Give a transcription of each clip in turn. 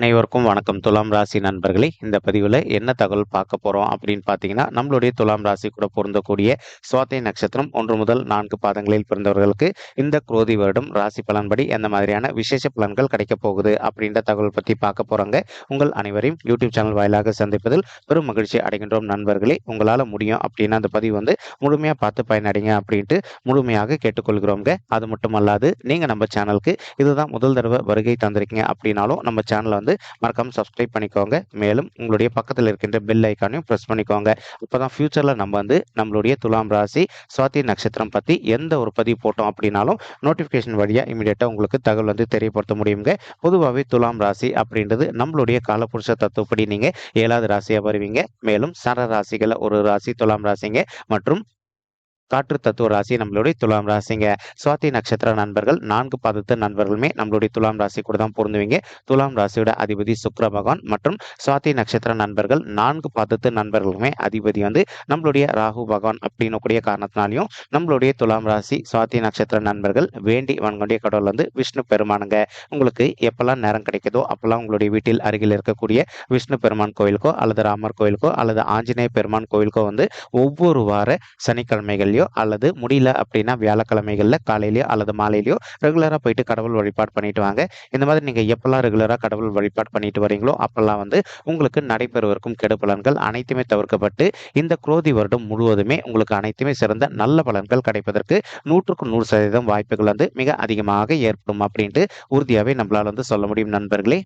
அனைவருக்கும் வணக்கம். துலாம் ராசி நண்பர்களே இந்த பதிவில் என்ன தகவல் பார்க்க போகிறோம் அப்படின்னு பார்த்தீங்கன்னா நம்மளுடைய துலாம் ராசி கூட பொருந்தக்கூடிய சுவாத்தை நட்சத்திரம் ஒன்று முதல் நான்கு பாதங்களில் பிறந்தவர்களுக்கு இந்த குரோதி வருடம் ராசி பலன்படி எந்த மாதிரியான விசேஷ பலன்கள் கிடைக்க போகுது அப்படின்ற தகவல் பற்றி பார்க்க போகிறாங்க உங்கள் அனைவரையும் யூடியூப் சேனல் வாயிலாக சந்திப்பதில் பெரும் மகிழ்ச்சி அடைகின்றோம் நண்பர்களே. உங்களால் முடியும் அப்படின்னா அந்த பதிவு வந்து முழுமையாக பார்த்து பயனடைங்க அப்படின்ட்டு முழுமையாக கேட்டுக்கொள்கிறோங்க அது மட்டும் அல்லாது நீங்கள் நம்ம சேனலுக்கு இதுதான் முதல் தடவை வருகை தந்திருக்கீங்க அப்படின்னாலும் நம்ம சேனலை வந்து மறக்காம சப்ஸ்கிரைப் பண்ணிக்கோங்க. மேலும் உங்களுடைய பக்கத்தில் இருக்கின்ற பெல் ஐக்கானையும் ப்ரெஸ் பண்ணிக்கோங்க. இப்போதான் ஃப்யூச்சரில் நம்ம வந்து நம்மளுடைய துலாம் ராசி சுவாதி நட்சத்திரம் பற்றி எந்த ஒரு பதிவு போட்டோம் அப்படின்னாலும் நோட்டிஃபிகேஷன் வழியாக இமீடியட்டாக உங்களுக்கு தகவல் வந்து தெரியப்படுத்த முடியுங்க. பொதுவாகவே துலாம் ராசி அப்படின்றது நம்மளுடைய காலப்புருஷ தத்துவப்படி நீங்கள் ஏழாவது ராசியாக வருவீங்க. மேலும் சர ராசிகளை ஒரு ராசி துலாம் ராசிங்க. மற்றும் காற்று தத்துவ ராசி நம்மளுடைய துலாம் ராசிங்க. சுவாதி நட்சத்திர நண்பர்கள் நான்கு பாதத்து நண்பர்களுமே நம்மளுடைய துலாம் ராசி கூட தான் பொருந்துவீங்க. துலாம் ராசியோட அதிபதி சுக்ர பகவான் மற்றும் சுவாதி நட்சத்திர நண்பர்கள் நான்கு பாதத்து நண்பர்களுமே அதிபதி வந்து நம்மளுடைய ராகு பகவான் அப்படின்னு கூடிய காரணத்தினாலையும் நம்மளுடைய துலாம் ராசி சுவாதி நட்சத்திர நண்பர்கள் வேண்டி வன்கொண்டிய கடவுள் வந்து விஷ்ணு பெருமானுங்க. உங்களுக்கு எப்பெல்லாம் நேரம் கிடைக்குதோ அப்பெல்லாம் உங்களுடைய வீட்டில் அருகில் இருக்கக்கூடிய விஷ்ணு பெருமான் கோயிலுக்கோ அல்லது ராமர் கோயிலுக்கோ அல்லது ஆஞ்சநேய பெருமான் கோயிலுக்கோ வந்து ஒவ்வொரு வார சனிக்கிழமைகள்லையோ அல்லது முடியல அப்படின்னா வியாழக்கிழமைகள்ல காலையிலையோ அல்லது மாலையிலையோ ரெகுலராக போயிட்டு கடவுள் வழிபாடு பண்ணிட்டு வாங்க. இந்த மாதிரி நீங்கள் எப்பெல்லாம் ரெகுலராக கடவுள் வழிபாடு பண்ணிட்டு வரீங்களோ அப்பெல்லாம் வந்து உங்களுக்கு நடைபெறுவதற்கும் கெடு பலன்கள் அனைத்துமே தவிர்க்கப்பட்டு இந்த குரோதி வருடம் முழுவதுமே உங்களுக்கு அனைத்துமே சிறந்த நல்ல பலன்கள் கிடைப்பதற்கு நூற்றுக்கு நூறு சதவீதம் வாய்ப்புகள் வந்து மிக அதிகமாக ஏற்படும் அப்படின்ட்டு உறுதியாகவே நம்மளால் வந்து சொல்ல முடியும் நண்பர்களே.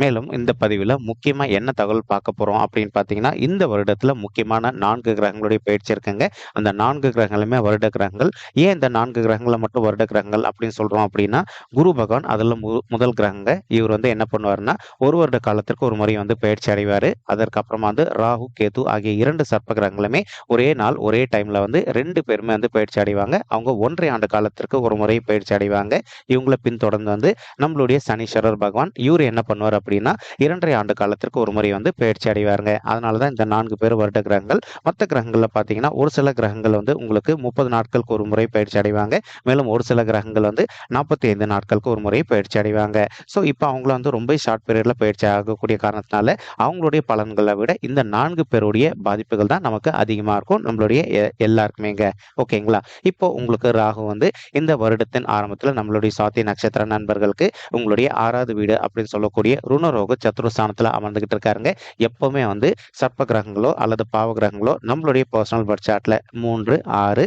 மேலும் இந்த பதிவில் முக்கியமாக என்ன தகவல் பார்க்க போகிறோம் அப்படின்னு பார்த்தீங்கன்னா இந்த வருடத்தில் முக்கியமான நான்கு கிரகங்களுடைய பயிற்சி இருக்குங்க. அந்த நான்கு கிரகங்களுமே வருட கிரகங்கள். ஏன் இந்த நான்கு கிரகங்களை மட்டும் வருட கிரகங்கள் அப்படின்னு சொல்கிறோம் அப்படின்னா குரு பகவான் அதில் மு முதல் கிரகங்க. இவர் வந்து என்ன பண்ணுவார்னா ஒரு வருட காலத்திற்கு ஒரு முறை வந்து பயிற்சி அடைவார். அதற்கப்புறமா வந்து ராகு கேது ஆகிய இரண்டு சர்ப்ப கிரகங்களுமே ஒரே நாள் ஒரே டைமில் வந்து ரெண்டு பேருமே வந்து பயிற்சி அடைவாங்க. அவங்க ஒன்றை ஆண்டு காலத்திற்கு ஒரு முறை பயிற்சி அடைவாங்க. இவங்களை பின்தொடர்ந்து வந்து நம்மளுடைய சனீஸ்வரர் பகவான் இவர் என்ன பண்ணுவார் அப்படின்னா இரண்டரை ஆண்டு காலத்திற்கு ஒரு முறை வந்து பயிற்சி அடைவாருங்க. அதனால தான் இந்த நான்கு பேர் வருட கிரகங்கள். மற்ற கிரகங்களில் பார்த்தீங்கன்னா ஒரு சில கிரகங்கள் வந்து உங்களுக்கு முப்பது நாட்களுக்கு ஒரு முறை பயிற்சி அடைவாங்க. மேலும் ஒரு சில கிரகங்கள் வந்து நாற்பத்தி ஐந்து நாட்களுக்கு ஒரு முறை பயிற்சி அடைவாங்க. ஸோ இப்போ அவங்கள வந்து ரொம்ப ஷார்ட் பீரியடில் பயிற்சி ஆகக்கூடிய காரணத்தினால அவங்களுடைய பலன்களை விட இந்த நான்கு பேருடைய பாதிப்புகள் தான் நமக்கு அதிகமாக இருக்கும். நம்மளுடைய எ- எல்லாருக்குமேங்க. ஓகேங்களா? இப்போ உங்களுக்கு ராகு வந்து இந்த வருடத்தின் ஆரம்பத்தில் நம்மளுடைய சாத்திய நட்சத்திர நண்பர்களுக்கு உங்களுடைய ஆறாவது வீடு அப்படின்னு சொல்லக்கூடிய ருணரோக சத்துருஸ்தானத்தில் அமர்ந்துகிட்டு இருக்காருங்க. எப்பவுமே வந்து சர்ப்ப கிரகங்களோ அல்லது பாவ கிரகங்களோ நம்மளுடைய பர்சனல் பர்த் சார்ட்ல மூன்று ஆறு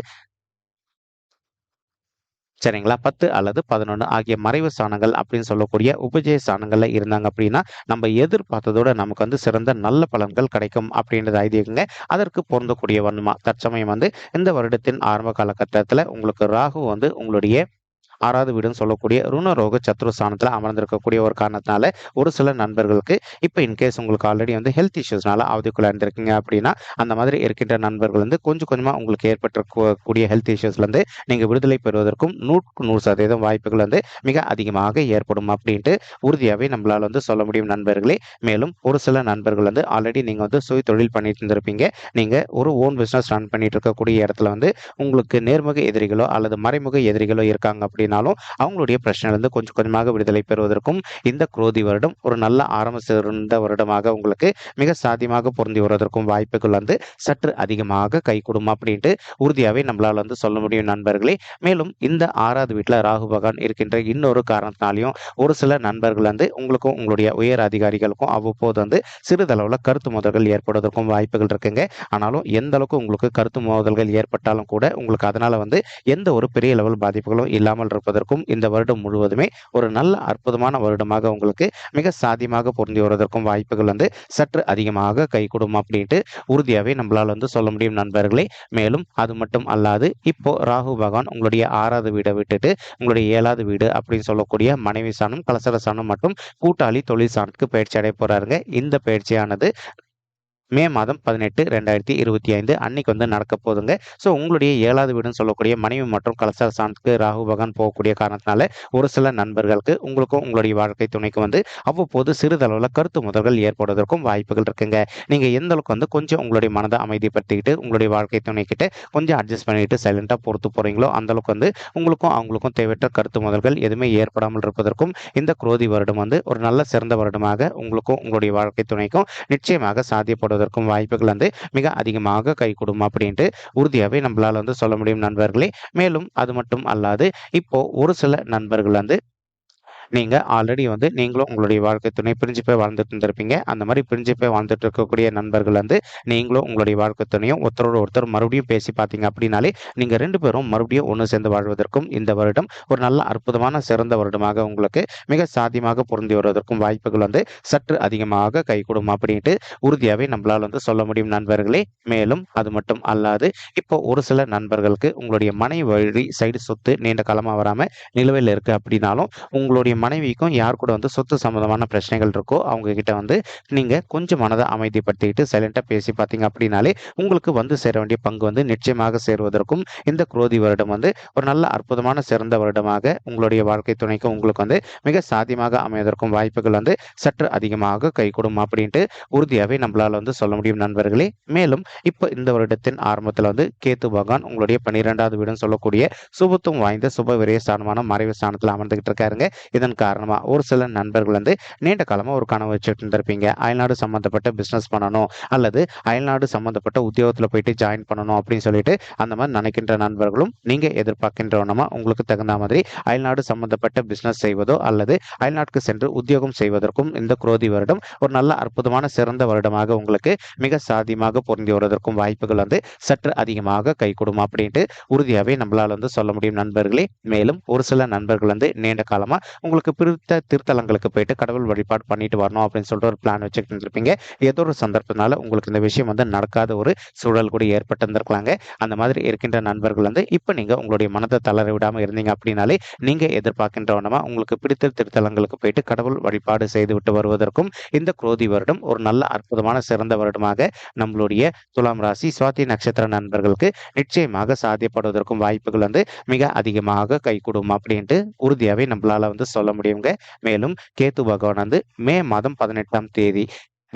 சரிங்களா? பத்து அல்லது பதினொன்று ஆகிய மறைவு ஸ்தானங்கள் அப்படின்னு சொல்லக்கூடிய உபஜய ஸ்தானங்கள்ல இருந்தாங்க அப்படின்னா நம்ம எதிர்பார்த்ததோட நமக்கு வந்து சிறந்த நல்ல பலன்கள் கிடைக்கும் அப்படின்றது ஐதீகங்க. அதற்கு பொருந்தக்கூடிய வண்ணமா தற்சமயம் வந்து இந்த வருடத்தின் ஆரம்ப காலகட்டத்தில் உங்களுக்கு ராகு வந்து உங்களுடைய ஆறாவது வீடுன்னு சொல்லக்கூடிய ருணரோக சத்ருஸ்தானத்தில் அமர்ந்திருக்கக்கூடிய ஒரு காரணத்தினால ஒரு சில நண்பர்களுக்கு இப்போ இன்கேஸ் உங்களுக்கு ஆல்ரெடி வந்து ஹெல்த் இஷ்யூஸ்னால அவதிக்குள்ள இருந்திருக்கீங்க அப்படின்னா அந்த மாதிரி இருக்கின்ற நண்பர்கள் வந்து கொஞ்சம் கொஞ்சமாக உங்களுக்கு ஏற்பட்டிருக்கக்கூடிய ஹெல்த் இஷ்யூஸ்லேருந்து நீங்கள் விடுதலை பெறுவதற்கும் நூற்று நூறு சதவீதம் வாய்ப்புகள் வந்து மிக அதிகமாக ஏற்படும் அப்படின்ட்டு உறுதியாகவே நம்மளால் வந்து சொல்ல முடியும் நண்பர்களே. மேலும் ஒரு சில நண்பர்கள் வந்து ஆல்ரெடி நீங்கள் வந்து சுய தொழில் பண்ணிட்டு இருந்திருப்பீங்க. நீங்கள் ஒரு ஓன் பிஸ்னஸ் ரன் பண்ணிட்டு இருக்கக்கூடிய இடத்துல வந்து உங்களுக்கு நேர்முக எதிரிகளோ அல்லது மறைமுக எதிரிகளோ இருக்காங்க அப்படின்னாலும் அவங்களுடைய பிரச்சனையிலிருந்து கொஞ்சம் கொஞ்சமாக விடுதலை பெறுவதற்கும் இந்த குரோதி வருடம் ஒரு நல்ல ஆரம்ப சிறந்த வருடமாக உங்களுக்கு மிக சாத்தியமாக பொருந்தி வருவதற்கும் வாய்ப்புகள் வந்து சற்று அதிகமாக கைகூடும் அப்படின்ட்டு உறுதியாகவே நம்மளால் வந்து சொல்ல முடியும் நண்பர்களே. மேலும் இந்த ஆறாவது வீட்டில் ராகு பகவான் இருக்கின்ற இன்னொரு காரணத்தினாலையும் ஒரு சில நண்பர்கள் வந்து உங்களுக்கும் உங்களுடைய உயர் அதிகாரிகளுக்கும் அவ்வப்போது வந்து சிறிதளவில் கருத்து மோதல்கள் ஏற்படுவதற்கும் வாய்ப்புகள் இருக்குங்க. ஆனாலும் எந்த அளவுக்கு உங்களுக்கு கருத்து மோதல்கள் ஏற்பட்டாலும் கூட உங்களுக்கு அதனால வந்து எந்த ஒரு பெரிய லெவல் பாதிப்புகளும் இல்லாமல் இருப்பதற்கும் இந்த வருடம் முழுவதுமே ஒரு நல்ல அற்புதமான வருடமாக உங்களுக்கு மிக சாதியமாக பொருந்தி வருவதற்கும் வாய்ப்புகள் வந்து சற்று அதிகமாக கைகூடும் அப்படின்ட்டு உறுதியாகவே நம்மளால் வந்து சொல்ல முடியும் நண்பர்களே. மேலும் அது மட்டும் அல்லாது இப்போ ராகு பகவான் உங்களுடைய ஆறாவது வீடை விட்டுட்டு உங்களுடைய ஏழாவது வீடு அப்படின்னு சொல்லக்கூடிய மனைவி சாணம் கலசர சாணம் மற்றும் கூட்டாளி தொழில் சாணத்துக்கு பயிற்சி அடைய போறாருங்க. இந்த பயிற்சியானது மே மாதம் பதினெட்டு ரெண்டாயிரத்தி இருபத்தி ஐந்து அன்னைக்கு வந்து நடக்க போதுங்க ஸோ உங்களுடைய ஏழாவது வீடுன்னு சொல்லக்கூடிய மனைவி மற்றும் கலசார சாணத்துக்கு ராகு பகவான் போகக்கூடிய காரணத்தினால ஒரு சில நண்பர்களுக்கு உங்களுக்கும் உங்களுடைய வாழ்க்கை துணைக்கு வந்து அவ்வப்போது சிறிதளவில் கருத்து முதல்கள் ஏற்படுவதற்கும் வாய்ப்புகள் இருக்குங்க. நீங்கள் எந்த அளவுக்கு வந்து கொஞ்சம் உங்களுடைய மனதை அமைதிப்படுத்திக்கிட்டு உங்களுடைய வாழ்க்கை துணைக்கிட்ட கொஞ்சம் அட்ஜஸ்ட் பண்ணிக்கிட்டு சைலண்டாக பொறுத்து போகிறீங்களோ அந்த அளவுக்கு வந்து உங்களுக்கும் அவங்களுக்கும் தேவையற்ற கருத்து முதல்கள் எதுவுமே ஏற்படாமல் இருப்பதற்கும் இந்த குரோதி வருடம் வந்து ஒரு நல்ல சிறந்த வருடமாக உங்களுக்கும் உங்களுடைய வாழ்க்கை துணைக்கும் நிச்சயமாக சாத்தியப்படுவதற்கும் வாய்ப்புகள் வந்து மிக அதிகமாக கை கொடுக்கும் அப்படின்ட்டு உறுதியாகவே நம்மளால் வந்து சொல்ல முடியும் நண்பர்களே. மேலும் அது மட்டும் அல்லாது இப்போ ஒரு சில நண்பர்கள் வந்து நீங்க ஆல்ரெடி வந்து நீங்களும் உங்களுடைய வாழ்க்கை துணை பிரிஞ்சு போய் வாழ்ந்துட்டு இருந்திருப்பீங்க. அந்த மாதிரி பிரிஞ்சு போய் வாழ்ந்துட்டு இருக்கக்கூடிய நண்பர்கள் வந்து நீங்களும் உங்களுடைய வாழ்க்கை துணையும் ஒருத்தரோட ஒருத்தர் மறுபடியும் பேசி பார்த்தீங்க அப்படின்னாலே நீங்க ரெண்டு பேரும் மறுபடியும் ஒன்று சேர்ந்து வாழ்வதற்கும் இந்த வருடம் ஒரு நல்ல அற்புதமான சிறந்த வருடமாக உங்களுக்கு மிக சாத்தியமாக பொருந்தி வருவதற்கும் வாய்ப்புகள் வந்து சற்று அதிகமாக கைகூடும் அப்படின்ட்டு உறுதியாகவே நம்மளால் வந்து சொல்ல முடியும் நண்பர்களே. மேலும் அது மட்டும் அல்லாது இப்போ ஒரு சில நண்பர்களுக்கு உங்களுடைய மனை வழி சைடு சொத்து நீண்ட காலமாக வராமல் நிலுவையில் இருக்கு அப்படின்னாலும் உங்களுடைய மனைவிக்கும் யார் கூட வந்து சொத்து சம்மந்தமான பிரச்சனைகள் இருக்கோ அவங்க கிட்ட வந்து நீங்கள் கொஞ்சம் மனதை அமைதிப்படுத்திக்கிட்டு சைலண்டாக பேசி பார்த்தீங்க அப்படின்னாலே உங்களுக்கு வந்து சேர வேண்டிய பங்கு வந்து நிச்சயமாக சேருவதற்கும் இந்த குரோதி வருடம் வந்து ஒரு நல்ல அற்புதமான சிறந்த வருடமாக உங்களுடைய வாழ்க்கை துணைக்கும் உங்களுக்கு வந்து மிக சாத்தியமாக அமைவதற்கும் வாய்ப்புகள் வந்து சற்று அதிகமாக கைகூடும் அப்படின்ட்டு உறுதியாகவே நம்மளால் வந்து சொல்ல முடியும் நண்பர்களே. மேலும் இப்போ இந்த வருடத்தின் ஆரம்பத்தில் வந்து கேத்து பகவான் உங்களுடைய பன்னிரெண்டாவது வீடுன்னு சொல்லக்கூடிய சுபத்துவம் வாய்ந்த சுப விரய ஸ்தானமான மறைவு ஸ்தானத்தில் அமர்ந்துகிட்டு இருக்காருங்க. இதன் காரணமாக ஒரு சில நண்பர்கள் வந்து நீண்ட காலமாக ஒரு கனவு வச்சுட்டு இருந்திருப்பீங்க. அயல்நாடு சம்மந்தப்பட்ட பிஸ்னஸ் பண்ணணும் அல்லது அயல்நாடு சம்மந்தப்பட்ட உத்தியோகத்தில் போயிட்டு ஜாயின் பண்ணணும் அப்படின்னு சொல்லிட்டு அந்த மாதிரி நினைக்கின்ற நண்பர்களும் நீங்கள் எதிர்பார்க்கின்றவனமா உங்களுக்கு தகுந்த மாதிரி அயல்நாடு சம்மந்தப்பட்ட பிஸ்னஸ் செய்வதோ அல்லது அயல்நாட்டுக்கு சென்று உத்தியோகம் செய்வதற்கும் இந்த குரோதி வருடம் ஒரு நல்ல அற்புதமான சிறந்த வருடமாக உங்களுக்கு மிக சாதியமாக பொருந்தி வருவதற்கும் வாய்ப்புகள் வந்து சற்று அதிகமாக கை கொடுக்கும் அப்படின்ட்டு உறுதியாகவே நம்மளால் வந்து சொல்ல முடியும் நண்பர்களே. மேலும் ஒரு சில நண்பர்கள் வந்து நீண்ட காலமாக உங்களுக்கு பிடித்த திருத்தலங்களுக்கு போயிட்டு கடவுள் வழிபாடு பண்ணிட்டு வரணும் அப்படின்னு சொல்லிட்டு ஒரு பிளான் வச்சுக்கிட்டு இருந்திருப்பீங்க ஏதோ ஒரு சந்தர்ப்பத்தினால உங்களுக்கு இந்த விஷயம் வந்து நடக்காத ஒரு சூழல் கூட ஏற்பட்டு இருந்திருக்கலாங்க அந்த மாதிரி இருக்கின்ற நண்பர்கள் வந்து இப்போ நீங்கள் உங்களுடைய மனதை தளர விடாமல் இருந்தீங்க அப்படின்னாலே நீங்கள் எதிர்பார்க்கின்றவனமா உங்களுக்கு பிடித்த திருத்தலங்களுக்கு போயிட்டு கடவுள் வழிபாடு செய்து விட்டு வருவதற்கும் இந்த குரோதி வருடம் ஒரு நல்ல அற்புதமான சிறந்த வருடமாக நம்மளுடைய துலாம் ராசி சுவாதி நட்சத்திர நண்பர்களுக்கு நிச்சயமாக சாத்தியப்படுவதற்கும் வாய்ப்புகள் வந்து மிக அதிகமாக கைகூடும் அப்படின்ட்டு உறுதியாகவே நம்மளால வந்து சொல்ல முடியுங்க. மேலும் கேத்து பகவான் வந்து மே மாதம் பதினெட்டாம் தேதி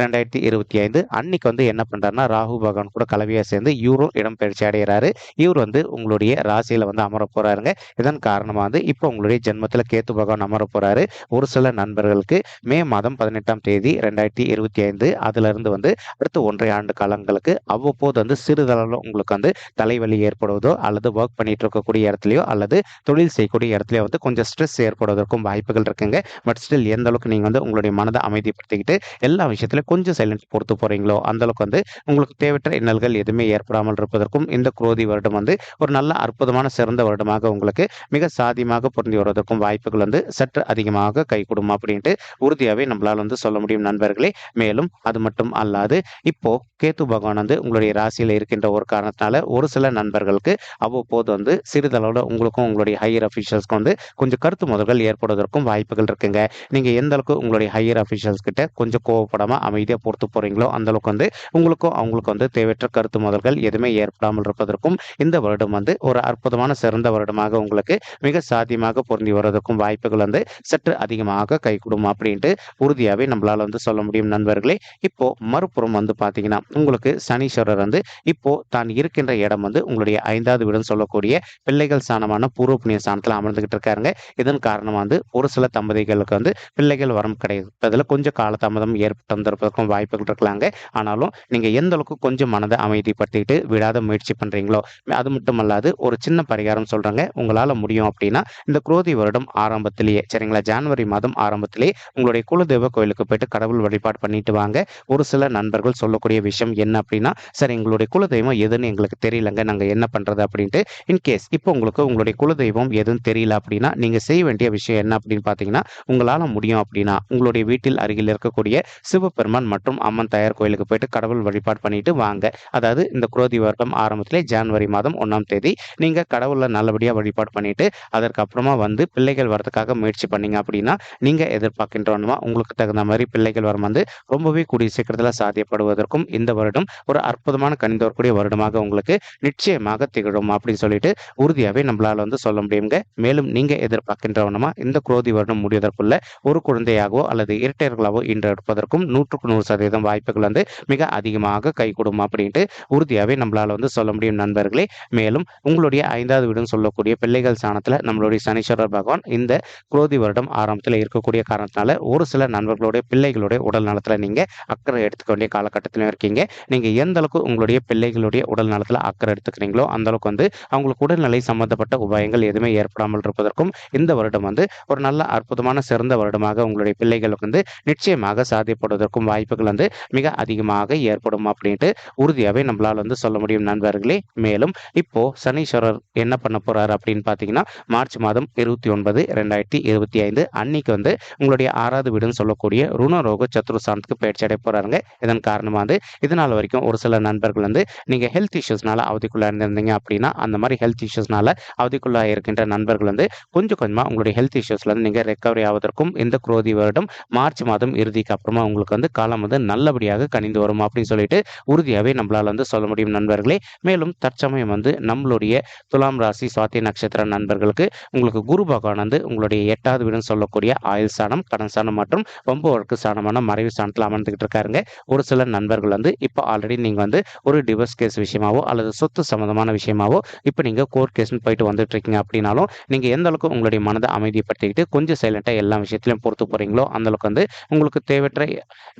ரெண்டாயிரத்தி இருபத்தி ஐந்து. அன்னைக்கு வந்து என்ன பண்ணுறாருன்னா ராகு பகவான் கூட கலவையாக சேர்ந்து இவரும் இடம்பெயர்ச்சி அடைகிறாரு இவர் வந்து உங்களுடைய ராசியில் வந்து அமர போகிறாருங்க இதன் காரணமாக வந்து இப்போ உங்களுடைய ஜென்மத்தில் கேத்து பகவான் அமர போகிறாரு ஒரு சில நண்பர்களுக்கு மே மாதம் பதினெட்டாம் தேதி ரெண்டாயிரத்தி இருபத்தி ஐந்து. அதுலேருந்து வந்து அடுத்த ஒன்றை ஆண்டு காலங்களுக்கு அவ்வப்போது வந்து சிறிதளவில் உங்களுக்கு வந்து தலைவலி ஏற்படுவதோ அல்லது ஒர்க் பண்ணிட்டு இருக்கக்கூடிய இடத்துலையோ அல்லது தொழில் செய்யக்கூடிய இடத்துலையோ வந்து கொஞ்சம் ஸ்ட்ரெஸ் ஏற்படுவதற்கும் வாய்ப்புகள் இருக்குங்க. பட் ஸ்டில் எந்த அளவுக்கு நீங்கள் வந்து உங்களுடைய மனதை அமைதிப்படுத்திக்கிட்டு எல்லா விஷயத்திலும் கொஞ்சம் சைலன்ஸ் பொறுத்து போறீங்களோ அந்த அளவுக்கு வந்து உங்களுக்கு தேவையற்ற இன்னல்கள் எதுவுமே ஏற்படாமல் இருப்பதற்கும் இந்த குரோதி வருடம் வந்து ஒரு நல்ல அற்புதமான சிறந்த வருடமாக உங்களுக்கு மிக சாதியமாக பொருந்தி வருவதற்கும் வாய்ப்புகள் வந்து சற்று அதிகமாக கைகூடும் அப்படின்ட்டு உறுதியாகவே நம்மளால் வந்து சொல்ல முடியும் நண்பர்களே. மேலும் அது மட்டும் அல்லாது இப்போ கேத்து பகவான் வந்து உங்களுடைய ராசியில் இருக்கின்ற ஒரு காரணத்தினால ஒரு சில நண்பர்களுக்கு அவ்வப்போது வந்து சிறிதளவில் உங்களுக்கும் உங்களுடைய ஹையர் அஃபிஷியல்ஸ்க்கு வந்து கொஞ்சம் கருத்து முதல்கள் ஏற்படுவதற்கும் வாய்ப்புகள் இருக்குங்க. நீங்கள் எந்த அளவுக்கு உங்களுடைய ஹையர் அஃபிஷியல்ஸ் கிட்ட கொஞ்சம் கோவப்படாமல் அமைதியாக பொறுத்து போகிறீங்களோ அந்த அளவுக்கு வந்து உங்களுக்கும் அவங்களுக்கு வந்து தேவையற்ற கருத்து முதல்கள் எதுவுமே ஏற்படாமல் இருப்பதற்கும் இந்த வருடம் வந்து ஒரு அற்புதமான சிறந்த வருடமாக உங்களுக்கு மிக சாத்தியமாக பொருந்தி வருவதற்கும் வாய்ப்புகள் வந்து சற்று அதிகமாக கைகூடும் அப்படின்ட்டு உறுதியாகவே நம்மளால் வந்து சொல்ல முடியும் நண்பர்களே. இப்போ மறுபுறம் வந்து பார்த்தீங்கன்னா உங்களுக்கு சனீஸ்வரர் வந்து இப்போ தான் இருக்கின்ற இடம் வந்து உங்களுடைய ஐந்தாவது வீடுன்னு சொல்லக்கூடிய பிள்ளைகள் ஸ்தானமான பூர்வ புண்ணிய ஸ்தானத்தில் அமர்ந்துகிட்டு இருக்காருங்க. இதன் காரணமாக வந்து ஒரு சில தம்பதிகளுக்கு வந்து பிள்ளைகள் வரம் கிடைப்பதில் கொஞ்சம் காலதாமதம் ஏற்பட்டு வந்திருப்பதற்கும் வாய்ப்புகள் இருக்கலாங்க. ஆனாலும் நீங்கள் எந்த அளவுக்கு கொஞ்சம் மனதை அமைதிப்படுத்திக்கிட்டு விடாத முயற்சி பண்ணுறீங்களோ அது மட்டுமல்லாது ஒரு சின்ன பரிகாரம் சொல்கிறாங்க உங்களால் முடியும் அப்படின்னா இந்த குரோதி வருடம் ஆரம்பத்திலேயே சரிங்களா? ஜனவரி மாதம் ஆரம்பத்திலேயே உங்களுடைய குலதெய்வ கோயிலுக்கு போயிட்டு கடவுள் வழிபாடு பண்ணிட்டு வாங்க. ஒரு சில நண்பர்கள் சொல்லக்கூடிய விஷயம் என்ன அப்படின்னா சார் எங்களுடைய குலதெய்வம் எதுன்னு எங்களுக்கு தெரியலங்க. நாங்கள் என்ன பண்ணுறது அப்படின்ட்டு இன்கேஸ் இப்போ உங்களுக்கு உங்களுடைய குலதெய்வம் எதுவும் தெரியல அப்படின்னா நீங்கள் செய்ய வேண்டிய விஷயம் என்ன அப்படின்னு பார்த்தீங்கன்னா உங்களால் முடியும் அப்படின்னா உங்களுடைய வீட்டில் அருகில் இருக்கக்கூடிய சிவபெருமான் மற்றும் அம்மன் தயார் கோயிலுக்கு போயிட்டு கடவுள் வழிபாடு பண்ணிட்டு வாங்க. அதாவது இந்த குரோதி வருடம் ஆரம்பத்திலே ஜனவரி மாதம் ஒன்றாம் தேதி நீங்கள் கடவுளை நல்லபடியாக வழிபாடு பண்ணிட்டு அதற்கப்புறமா வந்து பிள்ளைகள் வரதுக்காக முயற்சி பண்ணீங்க அப்படின்னா நீங்கள் எதிர்பார்க்கின்றோன்னா உங்களுக்கு தகுந்த மாதிரி பிள்ளைகள் வரம் வந்து ரொம்பவே கூடிய சீக்கிரத்தில் சாத்தியப்படுவதற்கும் இந்த இந்த வருடம் ஒரு அற்புதமான கணிந்து வரக்கூடிய வருடமாக உங்களுக்கு நிச்சயமாக திகழும் அப்படின்னு சொல்லிட்டு உறுதியாகவே நம்மளால வந்து சொல்ல முடியுங்க. மேலும் நீங்க எதிர்பார்க்கின்றவனமா இந்த குரோதி வருடம் முடிவதற்குள்ள ஒரு குழந்தையாகவோ அல்லது இரட்டையர்களாகவோ இன்று எடுப்பதற்கும் நூற்றுக்கு நூறு சதவீதம் வாய்ப்புகள் வந்து மிக அதிகமாக கைகூடும் அப்படின்ட்டு உறுதியாகவே நம்மளால வந்து சொல்ல முடியும் நண்பர்களே. மேலும் உங்களுடைய ஐந்தாவது வீடுன்னு சொல்லக்கூடிய பிள்ளைகள் சாணத்தில் நம்மளுடைய சனீஸ்வரர் பகவான் இந்த குரோதி வருடம் ஆரம்பத்தில் இருக்கக்கூடிய காரணத்தினால ஒரு சில நண்பர்களுடைய பிள்ளைகளுடைய உடல் நலத்தில் நீங்கள் அக்கறை எடுத்துக்க வேண்டிய காலகட்டத்திலும் இருக்கீங்க. நீங்கள் எந்த அளவுக்கு உங்களுடைய பிள்ளைகளுடைய உடல் நலத்தில் அக்கறை எடுத்துக்கிறீங்களோ அந்த அளவுக்கு வந்து அவங்களுக்கு உடல்நிலை சம்பந்தப்பட்ட உபாயங்கள் எதுவுமே ஏற்படாமல் இருப்பதற்கும் இந்த வருடம் வந்து ஒரு நல்ல அற்புதமான சிறந்த வருடமாக உங்களுடைய பிள்ளைகளுக்கு வந்து நிச்சயமாக சாதிப்படுவதற்கும் வாய்ப்புகள் வந்து மிக அதிகமாக ஏற்படும் அப்படின்ட்டு உறுதியாகவே நம்மளால் வந்து சொல்ல முடியும் நண்பர்களே. மேலும் இப்போ சனீஸ்வரர் என்ன பண்ண போறாரு அப்படின்னு பார்த்தீங்கன்னா மார்ச் மாதம் இருபத்தி ஒன்பது ரெண்டாயிரத்தி இருபத்தி ஐந்து அன்னைக்கு வந்து உங்களுடைய ஆறாவது வீடுன்னு சொல்லக்கூடிய ருணரோக சத்துருசாந்தத்துக்கு பயிற்சி அடைய போறாருங்க. இதன் காரணமாக வந்து இதனால் வரைக்கும் ஒரு சில நண்பர்கள் வந்து நீங்கள் ஹெல்த் இஷ்யூஸ்னால அவதிக்குள்ளே இருந்திருந்தீங்க அப்படின்னா அந்த மாதிரி ஹெல்த் இஷ்யூஸ்னால அவதிக்குள்ளாக இருக்கின்ற நண்பர்கள் வந்து கொஞ்சம் கொஞ்சமாக உங்களுடைய ஹெல்த் இஷ்யூஸ்லேருந்து நீங்கள் ரெக்கவரி ஆவதற்கும் இந்த குரோதி வருடம் மார்ச் மாதம் இறுதிக்கு அப்புறமா உங்களுக்கு வந்து காலம் வந்து நல்லபடியாக கணிந்து வரும் அப்படின்னு சொல்லிட்டு உறுதியாகவே நம்மளால் வந்து சொல்ல முடியும் நண்பர்களே. மேலும் தற்சமயம் வந்து நம்மளுடைய துலாம் ராசி சுவாத்தி நட்சத்திர நண்பர்களுக்கு உங்களுக்கு குரு பகவான் வந்து உங்களுடைய எட்டாவது வீடுன்னு சொல்லக்கூடிய ஆயுள் சாணம் கடன் சாணம் மற்றும் ரொம்ப ஒர்க்கு சாணமான மறைவு சாணத்தில் அமர்ந்துகிட்டு இருக்காருங்க. ஒரு சில நண்பர்கள் வந்து இப்போ ஆல்ரெடி நீங்கள் வந்து ஒரு டிவோர்ஸ் கேஸ் விஷயமாவோ அல்லது சொத்து சம்மந்தமான விஷயமாவோ இப்போ நீங்கள் கோர்ட் கேஸ்னு போயிட்டு வந்துட்டு இருக்கீங்க அப்படின்னாலும் நீங்கள் எந்த அளவுக்கு உங்களுடைய மனதை அமைதிப்படுத்திக்கிட்டு கொஞ்சம் சைலண்ட்டாக எல்லா விஷயத்திலையும் பொறுத்து போகிறீங்களோ அந்த அளவுக்கு வந்து உங்களுக்கு தேவையற்ற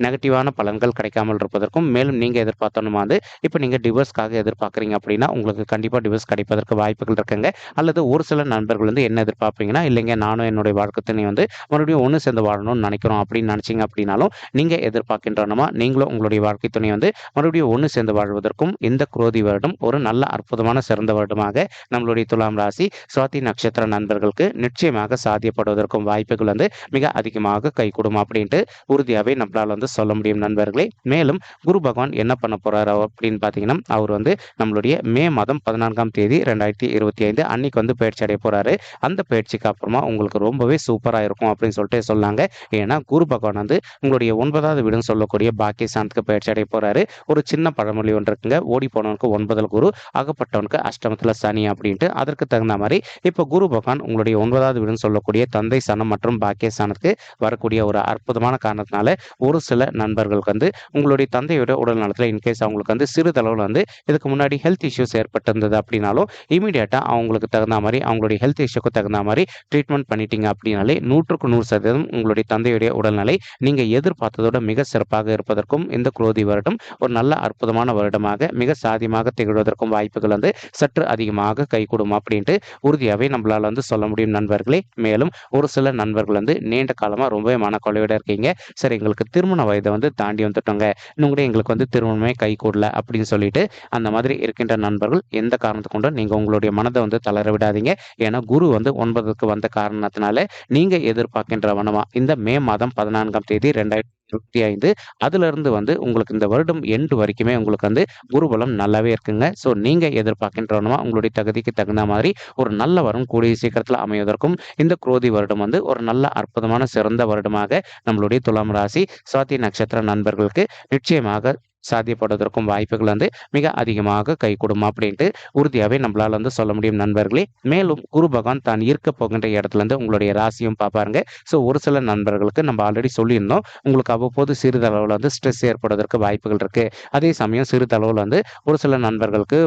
நெகட்டிவான பலன்கள் கிடைக்காமல் இருப்பதற்கும் மேலும் நீங்கள் எதிர்பார்த்தணுமா வந்து இப்போ நீங்கள் டிவோர்ஸ்க்காக எதிர்பார்க்குறீங்க அப்படின்னா உங்களுக்கு கண்டிப்பாக டிவோர்ஸ் கிடைப்பதற்கு வாய்ப்புகள் இருக்குங்க. அல்லது ஒரு சில நண்பர்கள் வந்து என்ன எதிர்பார்ப்பீங்கன்னா இல்லைங்க நானும் என்னுடைய வாழ்க்கை வந்து மறுபடியும் ஒன்று சேர்ந்து வாழணும்னு நினைக்கிறோம் அப்படின்னு நினச்சிங்க அப்படின்னாலும் நீங்கள் எதிர்பார்க்கின்றனமா நீங்களும் உங்களுடைய வாழ்க்கை துணை வந்து வந்து மறுபடியும் ஒன்று சேர்ந்து வாழ்வதற்கும் இந்த குரோதி வருடம் ஒரு நல்ல அற்புதமான சிறந்த வருடமாக நம்மளுடைய துலாம் ராசி சுவாதி நட்சத்திர நண்பர்களுக்கு நிச்சயமாக சாத்தியப்படுவதற்கும் வாய்ப்புகள் வந்து மிக அதிகமாக கைகூடும் அப்படின்ட்டு உறுதியாகவே நம்மளால் வந்து சொல்ல முடியும் நண்பர்களே. மேலும் குரு பகவான் என்ன பண்ண போறாரு அப்படின்னு பார்த்தீங்கன்னா அவர் வந்து நம்மளுடைய மே மாதம் பதினான்காம் தேதி ரெண்டாயிரத்தி இருபத்தி ஐந்து அன்னைக்கு வந்து பயிற்சி அடைய போறாரு. அந்த பயிற்சிக்கு அப்புறமா உங்களுக்கு ரொம்பவே சூப்பராக இருக்கும் அப்படின்னு சொல்லிட்டு சொன்னாங்க. ஏன்னா குரு பகவான் வந்து உங்களுடைய ஒன்பதாவது வீடுன்னு சொல்லக்கூடிய பாக்கியஸ்தானத்துக்கு பயிற்சி அடைய போறாரு. ஒரு சின்ன பழமொழி ஒன்று இருக்குங்க. ஓடி போனவனுக்கு ஒன்பதில் குரு அகப்பட்டவனுக்கு அஷ்டமத்தில் சனி அப்படின்ட்டு. அதற்கு தகுந்த மாதிரி இப்போ குரு பகவான் உங்களுடைய ஒன்பதாவது வீடுன்னு சொல்லக்கூடிய தந்தை சனம் மற்றும் பாக்கியஸ்தானத்துக்கு வரக்கூடிய ஒரு அற்புதமான காரணத்தினால ஒரு சில நண்பர்களுக்கு வந்து உங்களுடைய தந்தையோட உடல் நலத்தில் இன்கேஸ் அவங்களுக்கு வந்து சிறிதளவில் வந்து இதுக்கு முன்னாடி ஹெல்த் இஷ்யூஸ் ஏற்பட்டிருந்தது அப்படின்னாலும் இமீடியட்டாக அவங்களுக்கு தகுந்த மாதிரி அவங்களுடைய ஹெல்த் இஷ்யூக்கு தகுந்த மாதிரி ட்ரீட்மெண்ட் பண்ணிட்டீங்க அப்படின்னாலே நூற்றுக்கு நூறு சதவீதம் உங்களுடைய தந்தையுடைய உடல்நிலை நீங்கள் எதிர்பார்த்ததோட மிக சிறப்பாக இருப்பதற்கும் இந்த குரோதி வருடம் ஒரு நல்ல அற்புதமான வருடமாக மிக சாதியமாக திகழ்வதற்கும் வாய்ப்புகள் வந்து சற்று அதிகமாக கைகூடும் அப்படின்ட்டு உறுதியாகவே நம்மளால் வந்து சொல்ல முடியும் நண்பர்களே. மேலும் ஒரு சில நண்பர்கள் வந்து நீண்ட காலமாக ரொம்பவே மனக்கொலையோட இருக்கீங்க. சரி எங்களுக்கு திருமண வயதை வந்து தாண்டி வந்துட்டோங்க. இன்னும் கூட எங்களுக்கு வந்து திருமணமே கை கூடல அப்படின்னு சொல்லிட்டு அந்த மாதிரி இருக்கின்ற நண்பர்கள் எந்த காரணத்தை கொண்டும் நீங்கள் உங்களுடைய மனதை வந்து தளர விடாதீங்க. ஏன்னா குரு வந்து ஒன்பதுக்கு வந்த காரணத்தினால நீங்கள் எதிர்பார்க்கின்ற வனமா இந்த மே மாதம் பதினான்காம் தேதி ரெண்டாயிரத்தி இருபத்தி ஐந்து. அதுலேருந்து வந்து உங்களுக்கு இந்த வருடம் எண்டு வரைக்குமே உங்களுக்கு வந்து குருபலம் நல்லாவே இருக்குங்க. ஸோ நீங்கள் எதிர்பார்க்கின்றவனமா உங்களுடைய தகுதிக்கு தகுந்த மாதிரி ஒரு நல்ல வரம் கூடிய சீக்கிரத்தில் அமைவதற்கும் இந்த குரோதி வருடம் வந்து ஒரு நல்ல அற்புதமான சிறந்த வருடமாக நம்மளுடைய துலாம் ராசி சுவாதி நட்சத்திர நண்பர்களுக்கு நிச்சயமாக சாத்தியப்படுவதற்கும் வாய்ப்புகள் வந்து மிக அதிகமாக கைகூடும் அப்படின்ட்டு உறுதியாகவே நம்மளால் வந்து சொல்ல முடியும் நண்பர்களே. மேலும் குரு பகவான் தான் இருக்க போகின்ற இடத்துல இருந்து உங்களுடைய ராசியும் பார்ப்பாருங்க ஸோ ஒரு சில நண்பர்களுக்கு நம்ம ஆல்ரெடி சொல்லியிருந்தோம். உங்களுக்கு அவ்வப்போது சிறிதளவில் வந்து ஸ்ட்ரெஸ் ஏற்படுவதற்கு வாய்ப்புகள் இருக்குது அதே சமயம் சிறிதளவில் வந்து ஒரு சில நண்பர்களுக்கு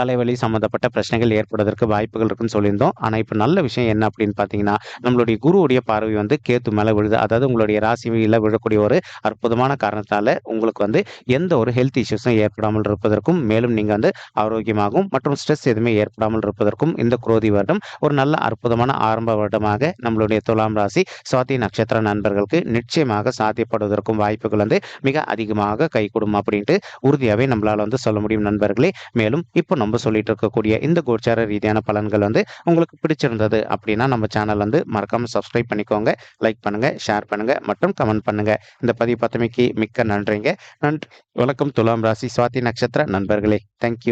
தலைவலி சம்மந்தப்பட்ட பிரச்சனைகள் ஏற்படுவதற்கு வாய்ப்புகள் இருக்குன்னு சொல்லியிருந்தோம். ஆனால் இப்போ நல்ல விஷயம் என்ன அப்படின்னு பார்த்தீங்கன்னா நம்மளுடைய குருவுடைய பார்வை வந்து கேத்து மேலே விழுது. அதாவது உங்களுடைய ராசியில் விழக்கூடிய ஒரு அற்புதமான காரணத்தால் உங்களுக்கு வந்து எந்த ஒரு ஹெல்த் இஷ்யூஸும் ஏற்படாமல் இருப்பதற்கும் மேலும் நீங்கள் வந்து ஆரோக்கியமாகவும் மற்றும் ஸ்ட்ரெஸ் எதுவுமே ஏற்படாமல் இருப்பதற்கும் இந்த குரோதி வருடம் ஒரு நல்ல அற்புதமான ஆரம்ப வருடமாக நம்மளுடைய துலாம் ராசி சுவாதி நட்சத்திர நண்பர்களுக்கு நிச்சயமாக சாத்தியப்படுவதற்கும் வாய்ப்புகள் வந்து மிக அதிகமாக கைகூடும் அப்படின்ட்டு உறுதியாகவே நம்மளால் வந்து சொல்ல முடியும் நண்பர்களே. மேலும் இப்போ நம்ம சொல்லிட்டு இருக்கக்கூடிய இந்த கோச்சார ரீதியான பலன்கள் வந்து உங்களுக்கு பிடிச்சிருந்தது அப்படின்னா நம்ம சேனல் வந்து மறக்காம சப்ஸ்கிரைப் பண்ணிக்கோங்க லைக் பண்ணுங்க ஷேர் பண்ணுங்க மற்றும் கமெண்ட் பண்ணுங்க. இந்த பதிவு பத்தமைக்கு மிக்க நன்றிங்க. நன்றி. வணக்கம். துலாம் ராசி சுவாதி நட்சத்திர நண்பர்களே. தேங்க்யூ